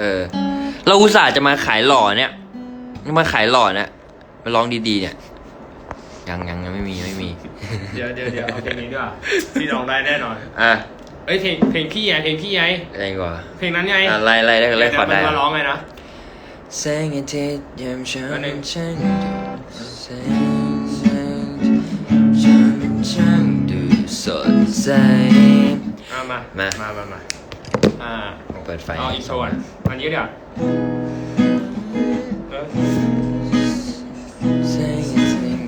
เออ เราอุตส่าห์จะมาขายหล่อเนี่ย มาขายหล่อเนี่ยมาลองดีๆเนี่ย ยังยังยังไม่มียังไม่มี เดี๋ยวเดี๋ยวเดี๋ยวเอาเพลงนี้ด้วยพี่ร้องได้แน่นอน อะเอ้ยเพลงเพลงพี่ไงเพลงพี่ไงอะไรกว่าเพลงนั้นไงอะไล่ไล่ได้ไล่ขอได้เยวมันมาร้องไงนะแสงอาทิตย์ยามเช้าอันหนึ่งช่างดูแสงแสงช่างช่างดูสดใสอะมามามามามาอ่าเปิดไฟเอาอีกโซนอันนี้เดี๋ยวเออแสงอาทิตย์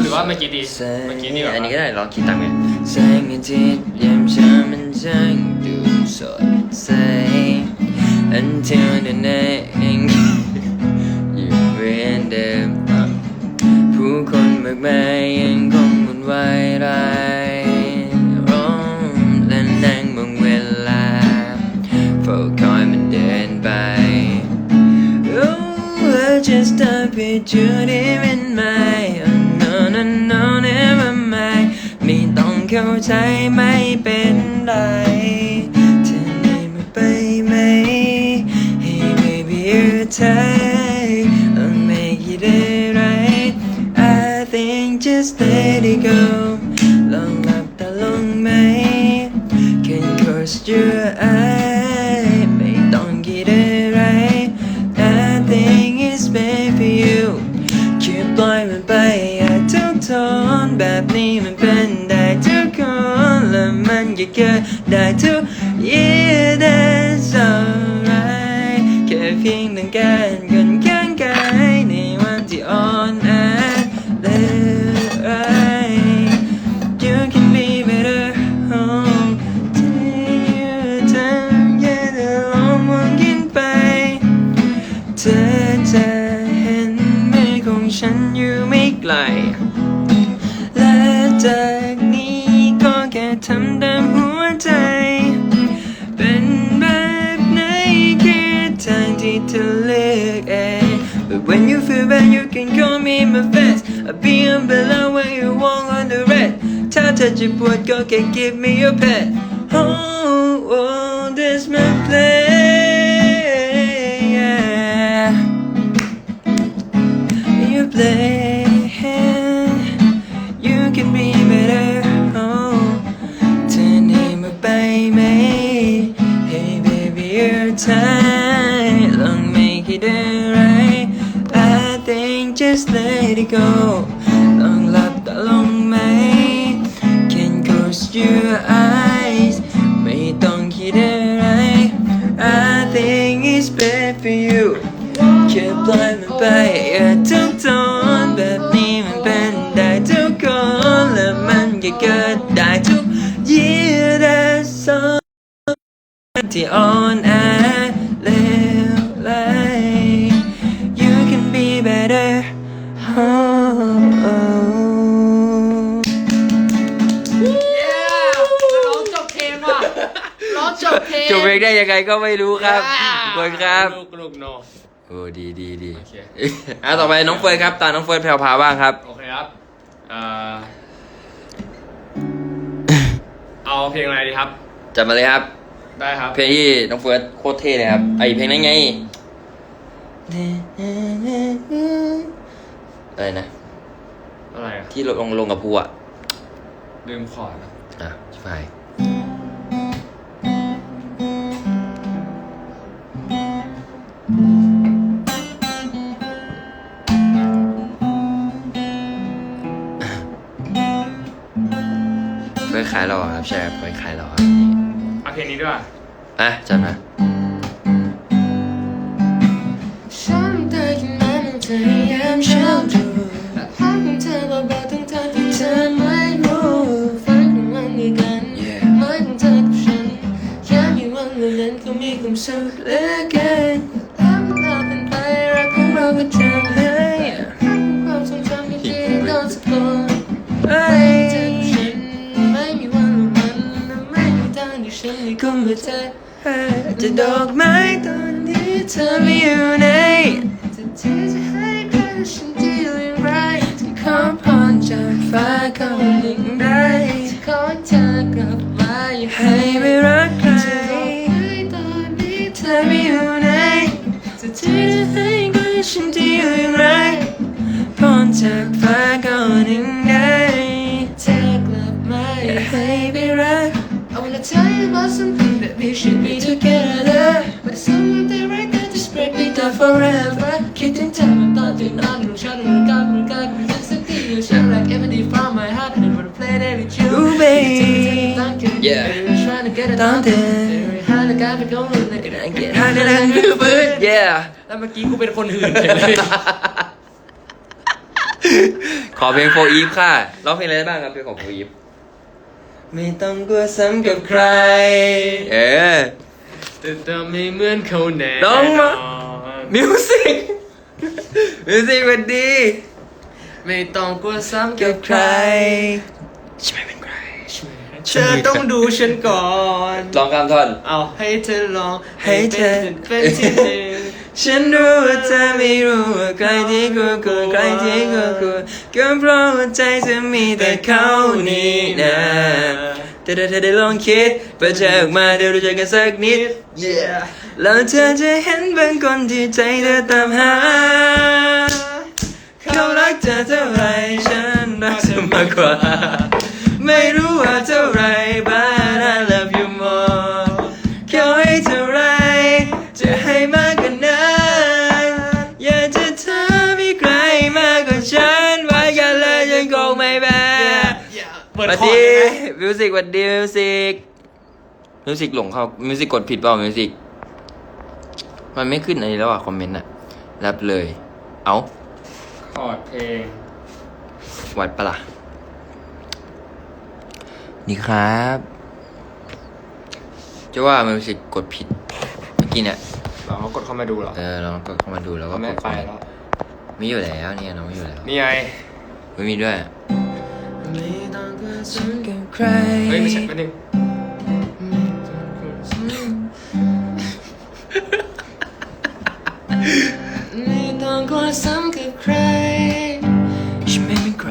หรือว่าเมื่อกี้ดีแสงเมื่อกี้ดีกว่าอันนี้ก็ได้ลองคิดตามไงแสงอาทิตย์ยามเช้ามันช่างดูสดใส until the night อยู่เรียนเดิมผู้คนมากมายยังคงวุ่นวายราย a picture him in my oh no no no never mind ไม่ต้องเข้าใจไม่เป็น ลอง make it right I think just let it go ลองหลับตาลงไหม Can close your eyes ไม่ต้องคิดอะไร I think it's bad for you แค่ปล่อยมันไปอย่าทุกทนแบบนี้มันเป็นได้ทุกคนและมันก็เกิดได้ทุก year that's all ที่อ่อนแอ เพลงจบเพลงได้ยังไงก็ไม่รู้ครับขอบคุณครับลูกลูกโนโอ้ดีดีดีโอเคอะต่อไปน้องเฟิร์นครับ ตาน้องเฟิร์นแพรวพราวบ้างครับ โอเคครับเอ่อเอาเพลงอะไรดีครับ จัดมาเลยครับ ได้ครับ เพลงที่น้องเฟิร์สโคตรเท่เลยครับ ไอเพลงนั้นไงอะไรนะ อะไรอะที่ลงลงกับภูอะลืมคอร์ดอะอะชิบหาย เฟิร์สขายเราอะครับใช่ครับเฟิร์สขายเราครับเอาเพลงนี้ด้วยอะจัดมาฉันได้ยินมันเธอพยายามเชื่อดูแบบพักของเธอเบาๆทั้งทางที่เธอไม่รู้ฝันของมันด้วยกัน Yeah ไม่ของเธอกับฉันแค่มีวันเวลาก็มีความสุขเหลือเกิน เธอจะดอกไม้ตอนนี้เธอไม่อยู่ไหนจะที่จะให้ใครฉันดีหรือไรจะขอพรจากฟ้าก็ยิ่งได้จขอเธอกลับมาอย่าให้ไม่รักจะดอกไม้ตอนนี้เธอไม่อยู่ไหนจะที่จะให้ใครฉันดีหรือไรพรจากฟ้าก็ยิ่งได้เธอกลับมาอย่าให้ไม่รัก I wanna tell you about something we should be together But something that right there just break me down forever คิดถึงเธอมาตอนตื่นนอนของฉันมันก็มันก็มันก็สักทีอยู่ฉัน like everything from my heart and I wanna play that with you Ooh, babe. Thank you Yeah. Baby, trying to get it Down down there. there How the guy be going like it I get high and I feel good yeah แล้วเมื่อกี้กูเป็นคนหื่นเฉยเลยขอเพลงโฟอีฟค่ะร้องเพลงอะไรได้บ้างครับเพลงของโฟอีฟ ไม่ต้องกลัวซ้ำกับใคร เออ แต่จะไม่เหมือนเขาแน่น้องมา มิวสิกมิวสิกวันดีไม่ต้องกลัวซ้ำกักับบใคใครรฉันไม่เป็นใครเธอต้องดูฉันก่อน ลองคำท่อน เอาให้เธอลองให้เธอเป็นที่หนึ่ง ฉันรู้ว่าเธอไม่รู้ว่าใครที่กูกลัวใครที่กูกลัวก็เพราะว่าใจเธอมีแต่เขานี่นะแต่ถ้าเธอได้ลองคิดเปิดใจออกมาเดี๋ยวรู้ใจกันสักนิด yeah แล้วเธอจะเห็นบางคนที่ใจเธอตามหา เขารักเธอเท่าไรฉันรักเธอมากกว่า ไม่รู้ว่าเท่าไร มมิวสิกสวัสดีมิวสิกมิวสิกหลงเข้ามิวสิกกดผิดเปล่ามิวสิกมันไม่ขึ้นอันนี้แล้วอะ คอมเมนต์อะรับเลย เอาคอร์ดเพลงวัดปะล่ะนี่ครับ จะว่ามิวสิกกดผิด เมื่อกี้เนี่ยเราก็กดเข้ามาดูเหรอ เออลองกดเข้ามาดูแล้วก็ไม่กดไปเข้ามาแล้ว มีอยู่แล้วเนี่ยน้องมีอยู่แล้ว นี่ไง ไม่มีด้วย ใครเฮ้ยไม่ใช่ไม่นึงไม่ต้องกลัวซ้ำกับใครฉันไม่เป็นใคร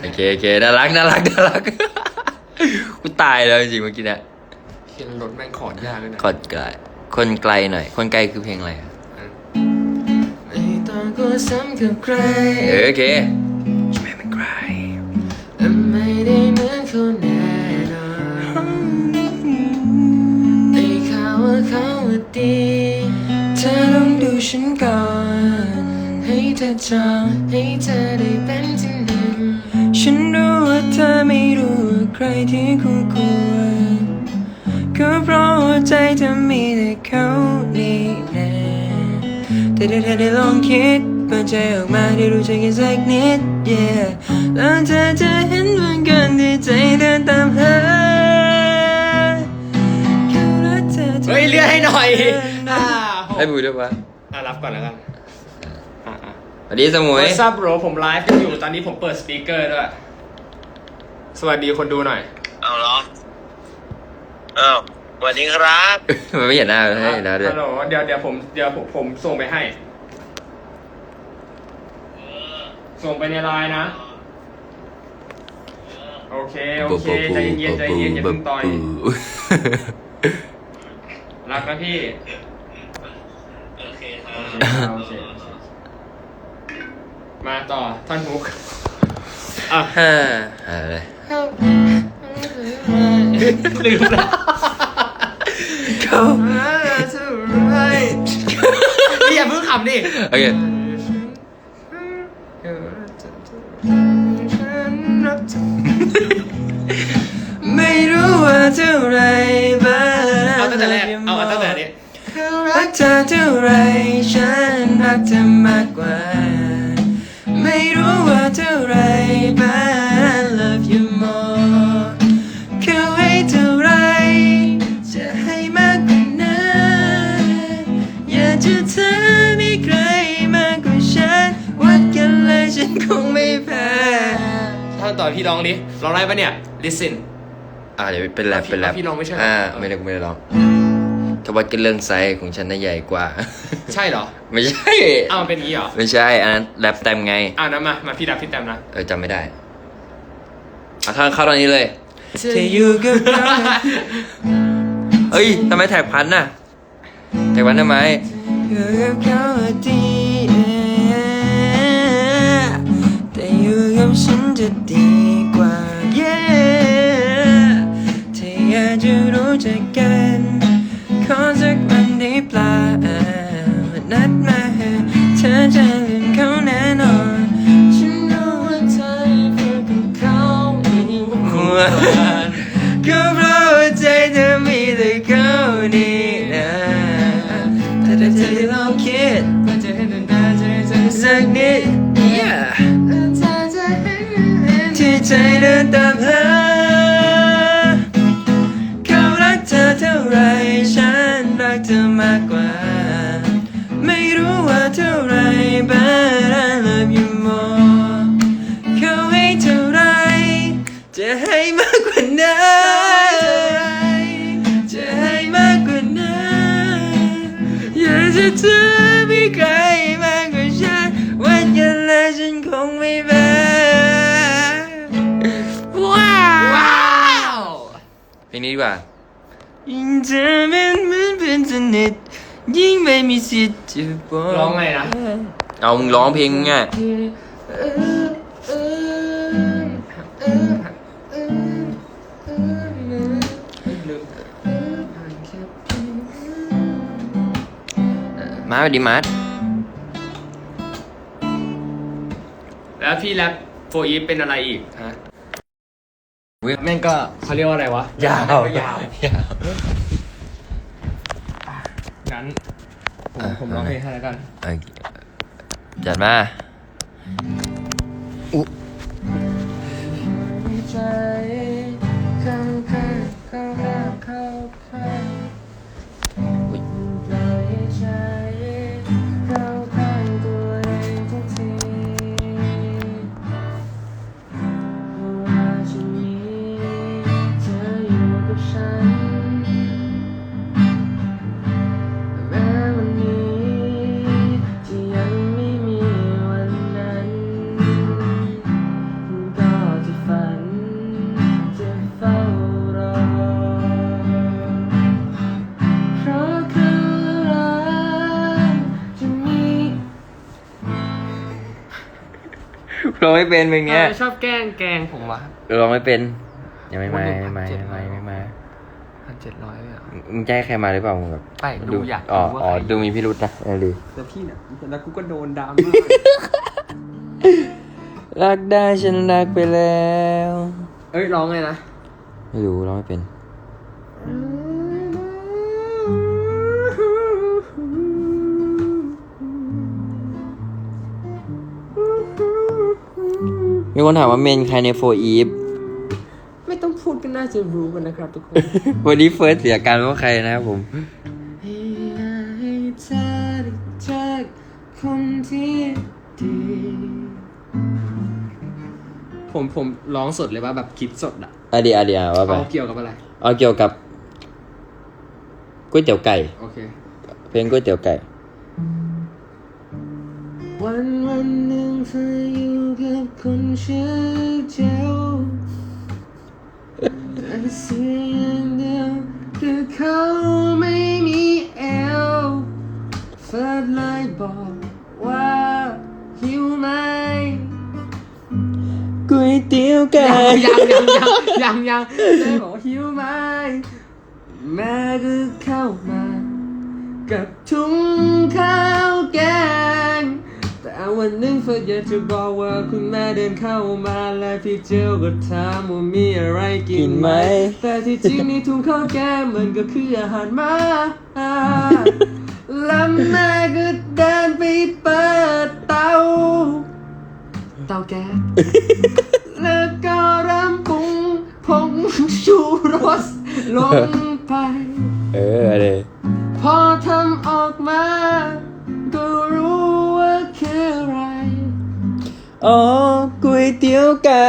ให้ลดให้ลดโอให้เคโอเคน่ารักน่ารักน่ารักกูตายแล้วจริงๆเมื่อกี้เนี่ยเขียนลดแม่งคอร์ดยากเลยนะกดไกลคนไกลหน่อย คนไกลคือเพลงอะไรอะไม่ต้องกลัวซ้ำกับใครเออโอเคฉันไม่เป็นใครและไม่ได้เหมือนเขาแน่นอนได้ข่าวว่าเขาดีเธอต้องดูฉันก่อน ให้เธอจองให้เธอได้เป็นที่หนึ่ง ฉันรู้ว่าเธอไม่รู้ว่าใครที่คู่ควรก็เพราะว่าใจเธอมีแต่เขานี่แน่แต่ถ้าเธอได้ลองคิดเปิดใจออกมาได้รู้ใจกันสักนิด yeah แล้วเธอจะเห็นเหมือนกันที่ใจเธอตามหาเขารักเธอท่าเฮ้ยเรียให้หน่อยอ่าให้บูด้วยปะอะรับก่อนแล้วกัน วัสดีสมุย What's up bro ผมไลฟ์กันอยู่ตอนนี้ผมเปิดสปีกเกอร์ด้วย สวัสดีคนดูหน่อย เอาเหรออ้าวสวัสดีครับ มันไม่เห็นหน้าให้เห็นหน้าด้วย ฮัลโหลเดี๋ยวเดี๋ยวผมเดี๋ยวผมผมส่งไปให้ ส่งไปในไลน์นะ โอเค โอเค ใจเย็นๆใจเย็นๆอย่าเพิ่งต่อย รักนะพี่ โอเคครัโอบเคโอเคโอเค มาต่อท่อนฮุกอะฮ่าอ่าเลยลืมแล้วเขาพี่อย่าเพิ่งขำดิโอเคไม่รู้ว่าเท่าไรบ้างเอาตั้งแต่แรกเอาเอาตั้งแต่นี้รักเธอเท่าไรฉันรักเธอมากกว่าไม่ รู้ว่าเท่าไร but I love you more เขาให้เท่าไร จะให้มากกว่านั้นอยากจะเธอมีใครมากกว่าฉัน วัดกันเลยฉันคงไม่แพ้ท่อนต่อพี่ร้องดิร้องได้ปะเนี่ย listen เออ่าเดี๋ยวเป็นแรปเป็นแรปพี่ลองไม่ใช่เหรออ่าเออไม่ได้กูไม่ได้ลอง ถ้าวัดกันเรื่องไซส์ของฉันน่ะใหญ่กว่า ใช่เหรอไม่ใช่ อ้าวมันเป็นอย่างนี้เหรอไม่ใช่อันนั้นแรปเต็มไงอ่านั้นมามาพี่ดับพี่แตมนะ เออจำไม่ได้เอาเข้าเข้าตอนนี้เลยเธออยู่กับเราเอ้ยทำไมแท็กพันน่ะแท็กพันทำไมอยู่กับเขาดีแต่อยู่กับฉันจะดีกว่า yeah ถ้าอยากจะรู้จักกัน ขอสักวันได้เปล่านัดมาเธอจะลืมเขาแน่นอนฉันรู้ว่าเธอเพื่อกับเขามีหัวก็เพราะว่าใจเธอมีแต่เขานี่นะแต่ถ้าเธอได้ลองคิดว่าจะให้เดินหน้าใจเธอสักนิด yeah ที่ใจเดินตามหาเขา กว่ายิ่งเธอเป็นเหมือนเพื่อนสนิทยิ่งไม่มีสิทธิ์จะบอกร้องไงนะ เอามึงร้องเพลงมึงอะมาสวัสดีมาร์ทแล้วพี่แรปโฟอีฟเป็นอะไรอีกฮะ อุ๊ยแม่งก็เขาเรียกว่าอะไรวะยาวยาวยาว งั้น ผมอะ ผมร้องเพลงให้แล้วกัน โอเคจัดมา ใจ ร้องไม่เป็นเพลงเนี้ย ชอบแกล้งแกล้งผมวะ ร้องไม่เป็น ยังไม่มาไม่มาไม่มาไม่มาพันเจ็ดร้อยเลยอะมึงแจ้ใครมาหรือเปล่ามึงแบบไปดูอยากอ๋อรู้ว่าอ๋อใครดูมีพิรุษนะเออดีแต่พี่เนี่ยแล้วกูก็โดนดราม่ารักได้ฉันรักไปแล้ว เอ้ยร้องไงนะ ไม่รู้ร้องไม่เป็น มีคนถามว่าเมนใครในโฟอีฟไม่ต้องพูดก็น่าจะรู้กันนะครับทุกคนวันนี้เฟิร์สเสียการเพราะใครนะครับผมให้เธอได้เจอคนที่ดีผมผมร้องสดเลยว่าแบบคิดสดอะอะดีอะดีอะว่าไปเอาเกี่ยวกับอะไรเอาเกี่ยวกับก๋วยเตี๋ยวไก่ โอเค เพลงก๋วยเตี๋ยวไก่ วันวันหนึ่งเธออยู่กับคนชื่อเจลแต่เสียอย่างเดียวคือเขาไม่มีเอวเฟิร์สเลยบอกว่าหิวไหมก๋วยเตี๋ยวไก่ยังยังยังยังยังเลยบอกหิวไหมแม่ก็เข้ามา กับถุงข้าวแกงแต่ วันหนึ่งเฟิร์สอยากจะบอกว่าคุณแม่เดินเข้ามาและพี่เจลก็ถามว่ามีอะไรกินไหม แต่ที่จริงในถุงข้าวแกงมันก็คืออาหารหมาแล้วแม่ก็เดินไปเปิดเตาเตาแก๊สแล้วก็รำปรุงผงชูรสลงไป เอออะไรพอทำออกมา อะไรอ๋อก๋วยเตี๋ยวไก่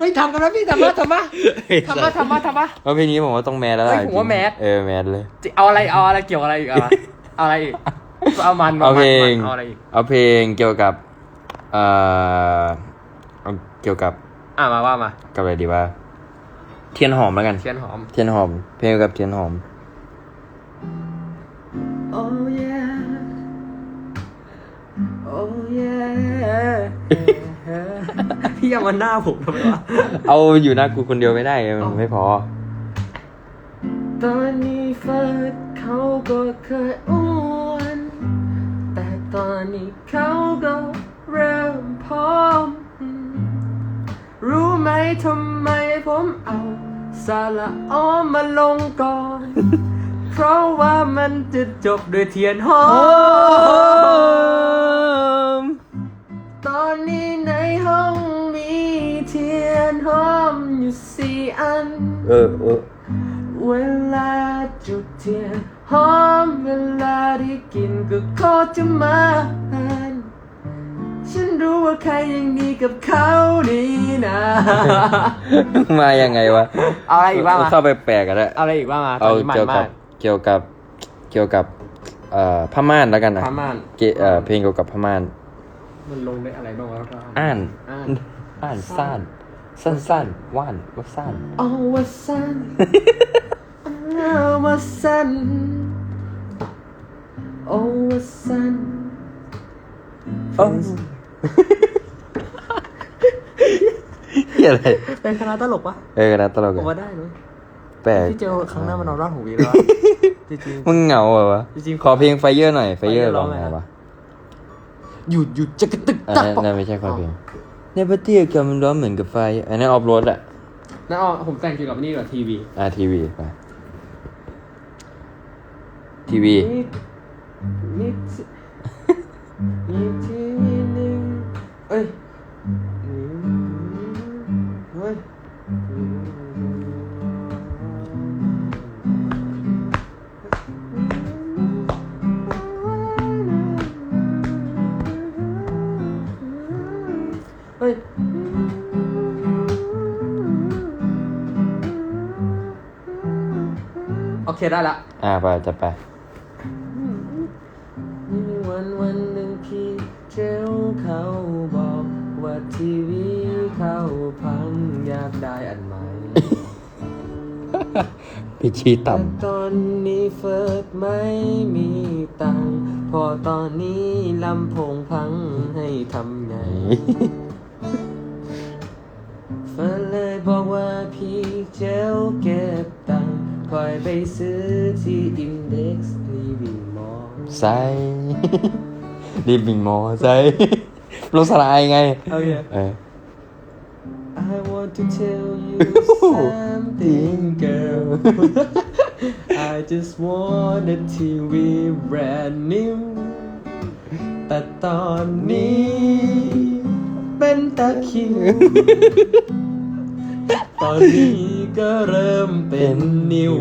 มฮ้ยทำกันนะพี่ทำมาทำมาทำมาทำมาทำมาเพราะเพลงนี้ผมว่าต้องแมสแล้วล่ะเฮ้ยผมว่าจริงแมสเออแมสเลยเอาอะไรเอาอะไรเกี่ยวอะไรอีกอะเอาอะไรอีกเอามันเอาเพลงเอาอะไรอีกเอาเพลงเกี่ยวกับเอ่อเอาเกี่ยวกับ อะมาว่ามากับอะไรดีว่าเทียนหอมแล้วกัน เทียนหอม เทียนหอม เพลงเกี่ยวกับเทียนหอม Oh yeah Oh yeah พี่ยังมาหน้าผมทำไมวะเอาอยู่หน้ากูคนเดียวไม่ได้มันไม่พอ ตอนนี้เฟิร์สเขาก็เคยอ้วนแต่ตอนนี้เขาก็เริ่มพร้อม รู้ไหมทำไมผมเอาสาระอ้อมมาลงก่อน เพราะว่ามันจะจบด้วยเทียนหอม ยนหอมอยู่สี่อัน เออเออเวลาจุดเทียนหอมเวลาได้กินก็ขอจะมาฉันรู้ว่าใครยังดีกับเขาดีนะมายังไงวะเอาอะไรอีกบ้างมาเข้าไปแปลกกันแล้วเอาอะไรอีกบ้างมาตอเอานนี้มันเกี่ยวมากับกเกี่ยวกับเกี่ยวกับเอ่อผ้าม่านแล้วกันนะพม่านเกเอ่อเพลงเกี่ยวกับผ้าม่านมันลงได้อะไรบ้างวะแล้วก็อ่านอ่านอ่านสั้น สั้นสั้นว่านว่าสั้นเอาวาสันเอาวาสันเอาวาสันโอ้เหี้ยอะไรเป็นคณะตลกปะเออนะตลกผมอะว่าได้เลยแปลกที่เจอครั้งหน้ามานอนร่างหูวีแล้วอะจริงมึงเหงาเหรอวะจริงๆขอเพลงไฟเยอร์หน่อยไฟเยอร์ Fire ร้องร้องไงไงอะวะๆหยุดหยุดจะกระตึกอันตักนั้นปะนั่นไม่ใช่คอเพลง ในปฏิกรรมมันร้อนเหมือนกับไฟ อันนั้นออฟโรดอะนั่นอ๋อผมแต่งเกี่ยวกับนี่กับทีวีอ่าทีวีไปทีวีมีมีมีทีวีหนึ่งเอ้ย โอเคได้ละอ่าไปจะไปมีวันวันหนึ่งพี่เจ้าเขาบอกว่าทีวีเขาพังอยากได้อันใหม่พี่ชี้ต่แต่ตอนนี้เฟิร์สไม่มีตังค์พอตอนนี้ลำโพงพังให้ทำไงเฟิร์สเลยบอกว่าพี่เจ้าเก็บตัง ค์คอยไปซื้อที่ Index Living Mall ำใส่รีบบิงมอใส่ลงสลายไงโอเค เออ I want to tell you something, girl. I just want a TV brand new. แต่ตอนนี้เป็นตะคริวตอนนี้ ก็เริ่มเป็นนิว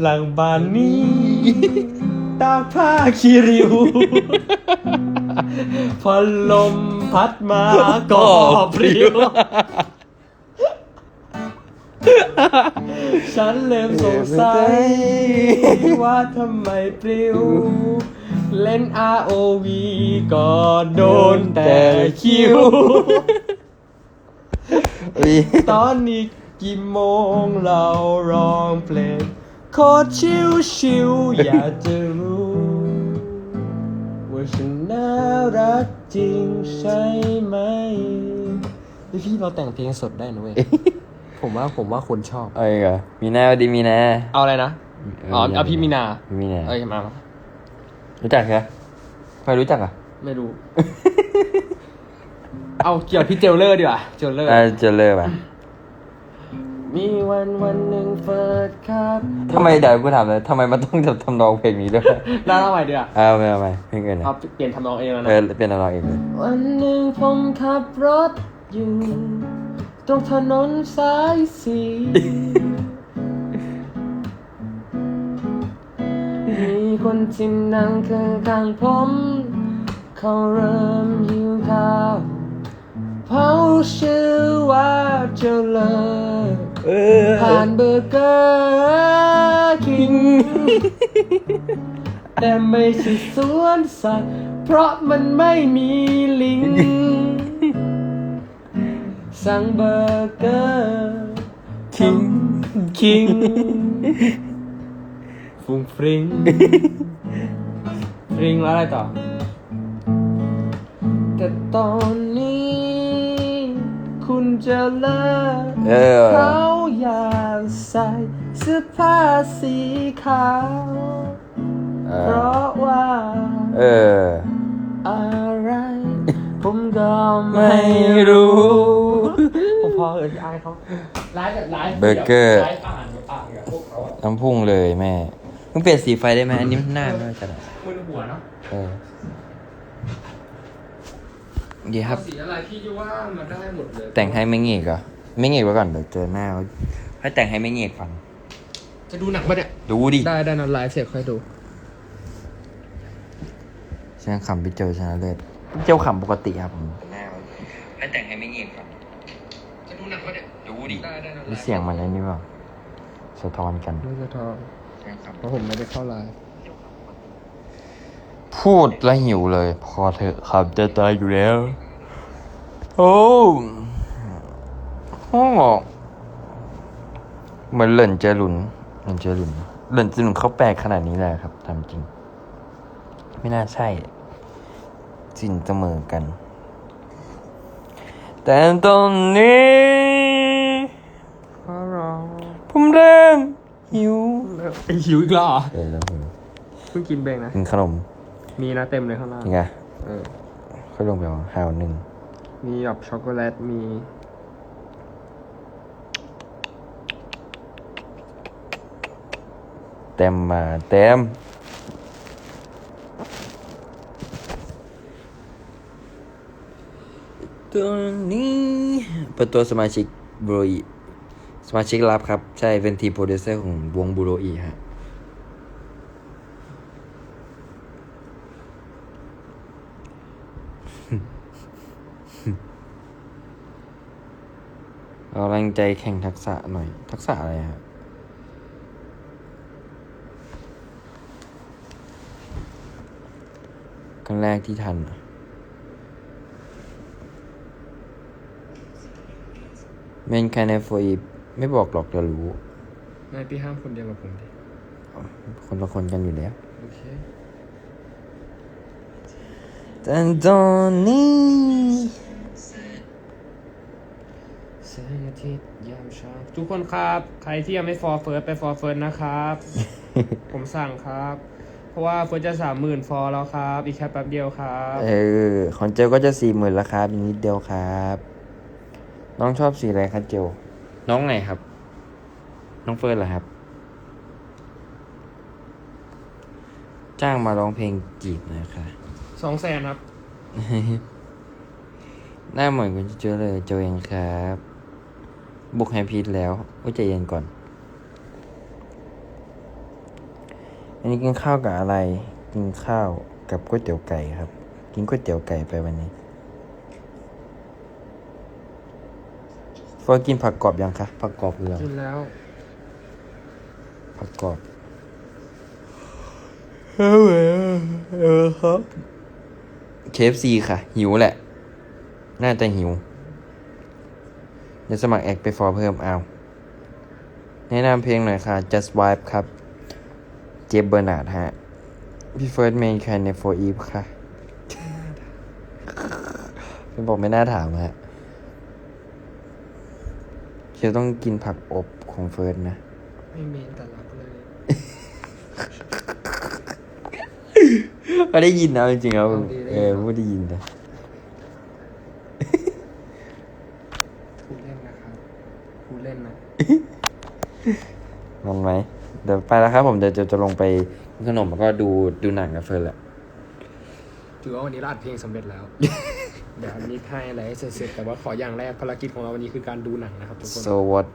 หลังบ้านนี้ตากผ้าคีริวพัดลมพัดมาก็ปลิว ฉันเริ่มสงสัยว่าทำไมปลิว เล่น ROV ก็โดนแต่คิวเอ้ยตอนนี้กี่โมงเราร้องเพลงโคตรชิวชิวๆอยากจะรู้ว่าฉันน่ารักจริงใช่ไหมนี่พี่เราแต่งเพลงสดได้นะเว้ย ผมว่าผมว่าคนชอบ เอาอีกเหรอมีนาดีมีนาเอาอะไรนะ อ๋อเอาพี่มีนา มีนา เอ้ยมามา รู้จักเหรอใครรู้จักอะไม่รู้ เอาเกี่ยวกับพี่เจลเลอร์ดีกว่าเจลเลอร์ อ่าเจอเลยป่ะมีวันวันหนึ่งเปิดครับทำไมเดี๋ยวกูถามเลยทำไมมันต้องทำนองเพลงนี้ด้วยแล้วเอาใหม่ดีกว่าเอาไปเอาไปเพลงอื่นนะเอาเปลี่ยนทำนองเองแล้วเอนะ อเป็นทำนองเองเลยวันหนึ่งผมขับรถอยู่ ตรงถนนสายสี มีคนที่นั่งข้างๆผม เขาเริ่มหิวข้าวเพราชื่อว่าเจ้าเลิกเออผ่านเบอร์เกอร์คิง แต่ไม่ใช่สวนสัตว์ เพราะมันไม่มีลิง สั่งเบอร์เกอร์คิงคิง ฟุงฟริงฟริงแล้วอะไรต่อ แต่ตอนนี้ คุณจะเลิกเออ เขาอยากใส่เสื้อผ้าสีขาว เอเพอราะว่า เออ อะไร ผมก็ไม่ไม่รู้ผมพอเออที่อายเขาไลฟ์แบบไลฟ์เบอร์เกอร์ไลฟ์อ่านอ่านกับพวกเขาอะน้ำพุ่งเลยแม่ มึงเปลี่ยนสีไฟได้ไหมอันนี้มันหน้าไม่ค่อยจะได้มึนหัวเนาะเออดีครับ สีอะไรพี่ยูว่ามันได้หมดเลยแต่งให้ไม่เงกเหรอไม่เงกไว้ก่อนเดี๋ยวเจอหน้าเขาให้แต่งให้ไม่เงกฟังจะดูหนังปะเนี่ย ดูดิได้ได้นะไลฟ์เสร็จค่อยดูฉันขำพี่เจอชนะเลิศพี่เจ้าขำปกติครับผมให้แต่งให้ไม่เงกฟังจะดูหนังปะเนี่ย ดูดิได้ได้นะไลฟ์เสียงมันไอ้นี่เปล่าสะท้อนกันไม่จะทองฉันข เพราะผมไม่ได้เข้าไลฟ์ำพูดแล้วหิวเลย พอเถอะขับจะตายอยู่แล้ว โอ้โอ้เหมือนเหลินเจอหลุนเหลินเจอหลุนเหลินเจอหลุนเขาแปลกขนาดนี้เลยครับตามจริง ไม่น่าใช่สินเสมอกัน แต่ตอนนี้ เพราะเรา ผมเริ่มหิว ไอหิวอีกแล้วเหรอเออแล้วหิวเพิ่งกินเบงนะ กินขนมมีนะเต็มเลยข้างล่างจริงไงเออ ค่อยลงไปเอาหาวหนึ่งมีแบบช็อกโกแลตมี เต็มมาเต็มตัวนี้เปิดตัวสมาชิกบรูอี สมาชิกลับครับ ใช่เป็นทีมโปรดิวเซอร์ของวงบูโรอีฮะเอาแรงใจแข่งทักษะหน่อย ทักษะอะไรฮะครั้งแรกที่ทันเมนแคนฟอี ไม่บอกหรอกจะรู้นายพี่ห้ามคนเดียวกับผมดิคนละคนกันอยู่แล้วโอเคแต่ตอนนี้แสงอาทิตย์ยามเช้าทุกคนครับ ใครที่ยังไม่ฟอร์เฟิร์สไปฟอร์เฟิร์สนะครับ ผมสั่งครับ เพราะว่าเฟิร์สจะสามหมื่นฟอร์แล้วครับ อีกแค่แป๊บเดียวครับเออของเจลก็จะสี่หมื่นแล้วครับอีกนิดเดียวครับ น้องชอบสีอะไรครับเจล น้องไหนครับ น้องเฟิร์นเหรอครับ จ้างมาร้องเพลงจีบหนะคะ สองแสนครับ หน้าเหมือนคุณเจอเลยเจอเองครับ บุกแฮมพีทแล้วว่าใจเย็นก่อน อันนี้กินข้าวกับอะไร กินข้าวกับก๋วยเตี๋ยวไก่ครับ กินก๋วยเตี๋ยวไก่ไปวันนี้ ฟิร์สกินผักกรอบยังคะผักกรอบเหรอกินแล้ว ผักกรอบเออเออครับ KFC ค่ะ หิวแหละ น่าจะหิวเดี๋ยวสมัครแอคไปฟอร์เพิ่มเอา แนะนำเพลงหน่อยค่ะ Just Vibe ครับ เจฟเบอร์นาร์ดฮะ พี่เฟิร์สเมนแคนในโฟอีฟค่ะเป็นบอกไม่น่าถามฮะ เคียวต้องกินผักอบของเฟิร์สนะ ไม่เมนแต่รักเลยก็ได้ยินนะจริงๆแล้วเอาดีได้ยินเออพูดได้ยินนะพูดเล่นนะครับพูดเล่นนะมันไหมเดี๋ยวไปแล้วครับ ผมเดี๋ยวจะจะลงไปกินขนมแล้วก็ดูดูหนังกับเฟิร์นแหละถือว่าวันนี้เราอัดเพลงสำเร็จแล้ว เดี๋ยวมิกให้อะไรให้เสร็จๆแต่ว่าขออย่างแรกภารกิจของเราวันนี้คือการดูหนังนะครับทุกคน so what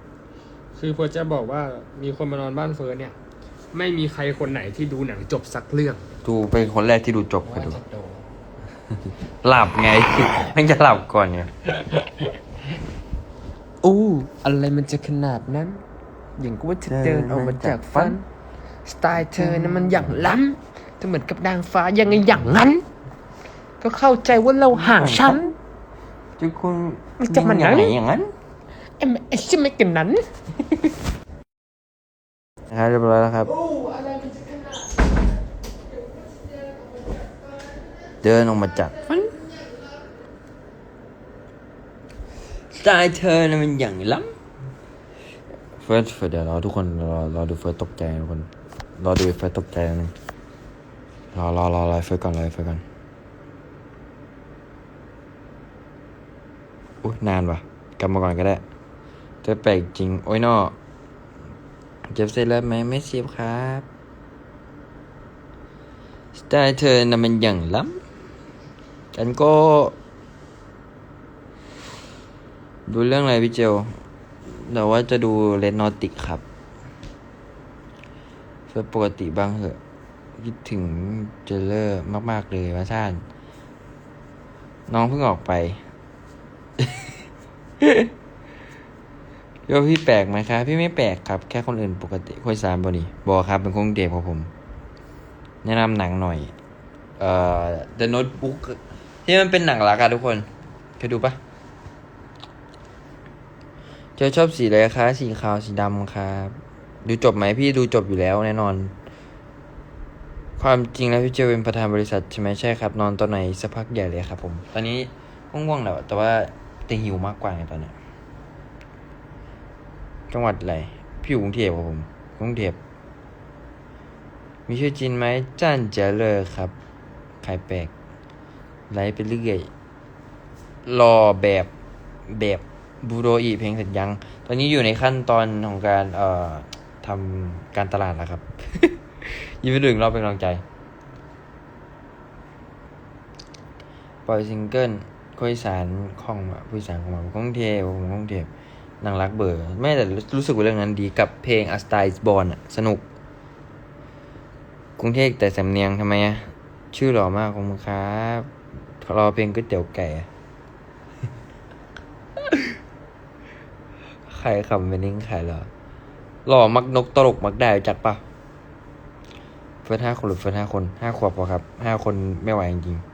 คือเฟิร์สจะบอกว่ามีคนมานอนบ้านเฟิร์สเนี่ย ไม่มีใครคนไหนที่ดูหนังจบสักเรื่องดูเป็นคนแรกที่ดูจบว่ากันดูจะโดนหลับไง มันจะหลับก่อนไงอู้อะไรมันจะขนาดนั้น อย่างก็ว่าจะเดินออกมาจากฝัน สไตล์เธอนะมันอย่างล้ำจะเหมือนกับนางฟ้ายังไงอย่างนั้น ก็เข้าใจว่าเราห่างชั้นจุคุณมันจะมันยังไงไงอย่างนั้นเอ็มเอชไม่กันนั้นนะครับเรียบร้อยแล้วครับ เดินออกมาจากฝันสไตล์เธอนะมันอย่างล้ำเฟิร์สเฟิร์สเดี๋ยวรอทุกคนรอรอดูเฟิร์สตกใจนะทุกคนรอดูเฟิร์สตกใจนะรอรอรอรอเฟิร์สก่อนรอเฟิร์สก่อน อุ้ยนานว่ะ กลับมาก่อนก็ได้จะแปลกจริง โอ้ยนอเจ็บเสร็จแล้วไหมไม่เสียบครับสไตล์เธอน่ะมันอย่างล้ำกันก็ ดูเรื่องอะไรพี่เจลแต่ว่าจะดูเลนนอติกครับเพื่อปกติบ้างเหอะคิดถึงเจเลอร์มาก ๆ เลยว่าท่าน น้องเพิ่งออกไป พี่ว่าพี่แปลกไหมครับ พี่ไม่แปลกครับ แค่คนอื่นปกติคุยสารบนี่บอครับ เป็นคงเด็กของผม แนะนำหนังหน่อย เอ่อ The Notebook ที่มันเป็นหนังรักอะทุกคน เคยดูปะเจอชอบสีอะไรคะสีขาวสีดำครับ ดูจบไหมพี่ดูจบอยู่แล้วแน่นอน ความจริงแล้วพี่เจเป็นประธานบริษัทใช่ไหมใช่ครับ นอนตอนไหนสักพักใหญ่เลยครับผม ตอนนี้ง่วงๆแล้วแต่ว่า แต่หิวมากกว่าไงตอนเนี้ยจังหวัดอะไรพี่อยู่กรุงเทพครับผมกรุงเทพมีชื่อจีนไหมจ้านเจเลอครับขายแปลกไลฟ์ไปเรื่อยรอแบบแบบบูโรอีเพลงเสร็จยัง ตอนนี้อยู่ในขั้นตอนของการเอ่อทำการตลาดแล้วครับยังไม่ถึงรอเป็นกำลังใจ ปล่อยซิงเกิล คุยสารของมาคุยสารของมกรุงเทพผมกรุงเทพนางรักเบอร์ไม่แต่รู้สึกว่าเรื่องนั้นดีกับเพลง A Star Is Born อะสนุก กรุงเทพแต่สำเนียงทำไมอะชื่อหล่อมากขอบคุณครับรอเพลงก๋วยเตี๋ยวไก่ใครคำเป็นนิ่งใครเหรอหล่อมักนกตลกมักได้จัดปะเฟิร์สห้าคนหรือเฟิร์สห้าคนห้าขวบพอครับห้าคนไม่ไหวจริงๆ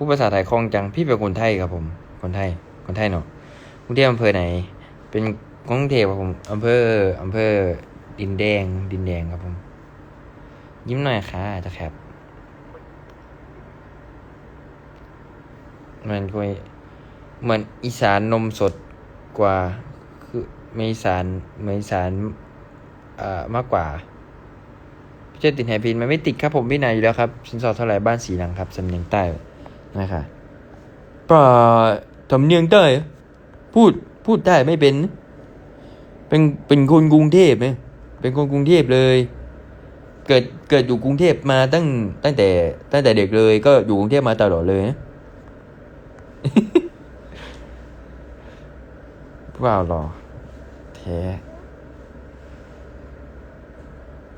ผู้ภาษาไทยคล่องจัง พี่เป็นคนไทยครับผม คนไทย คนไทยเนาะกรุงเทพอำเภอไหน เป็นกรุงเทพครับผมอำเภออำเภอดินแดง ดินแดงครับผม ยิ้มหน่อยค่ะจะแคบมันก็เหมือนอีสานนมสดกว่า คือไม่อีสานไม่อีสานเอ่อมากกว่าพี่เจะติดแฮปปี้มันไม่ติดครับผมพี่นายอยู่แล้วครับสินสอดเท่าไหร่บ้านสีหลังครับสำเนียงใต้ นะคะป่าสำเนียงใต้เหรอพูดพูดได้ไม่เป็น เป็นเป็นคนกรุงเทพเนี่ยเป็นคนกรุงเทพเลย เกิดเกิดอยู่กรุงเทพมาตั้งตั้งแต่ ตั้งแต่เด็กเลยก็อยู่กรุงเทพมาตลอดเลยนะว้าวหรอแท้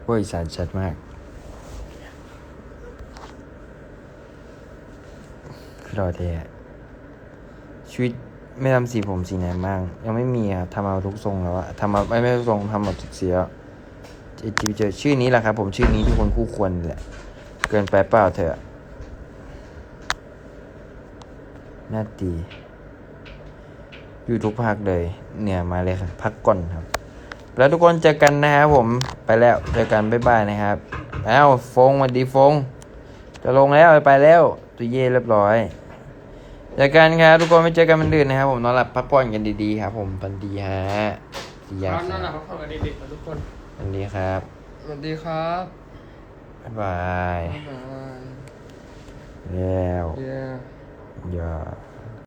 โอ้ยสารชัดมาก คือรอแท้ชีวิตไม่ทำสีผมสีไหนบ้าง ยังไม่มีครับทำเอาทุกทรงแล้วอะทำเอาไม่ไม่ทุกทรงทำหมดทุกสีแล้วเจอเจอชื่อนี้แหละครับ ผมชื่อนี้ที่คนคู่ควรแหละ เกินไปเปล่าเถอะน่าดีอยู่ทุกภาคเลยเนี่ยมาเลยครับพักก่อนครับ แล้วทุกคนเจอกันนะครับผมไปแล้วเจอกันบ๊ายบายนะครับแล้วฟงมาดีฟง จะลงแล้วไปแล้วตัวเย่เรียบร้อย จอกันครับทุกคนไม่เจอกันมันดื่นนะครับผมนอนหลับพักผ่อนกันดีๆครับผมฝันดีฮะดียานั่นคแหรัละบพักผ่อนกันดีๆนะทุกคนฝันดีครับสวัสดีครับบ๊ายบายบ๊ายบายแล้ว เย้ อย่า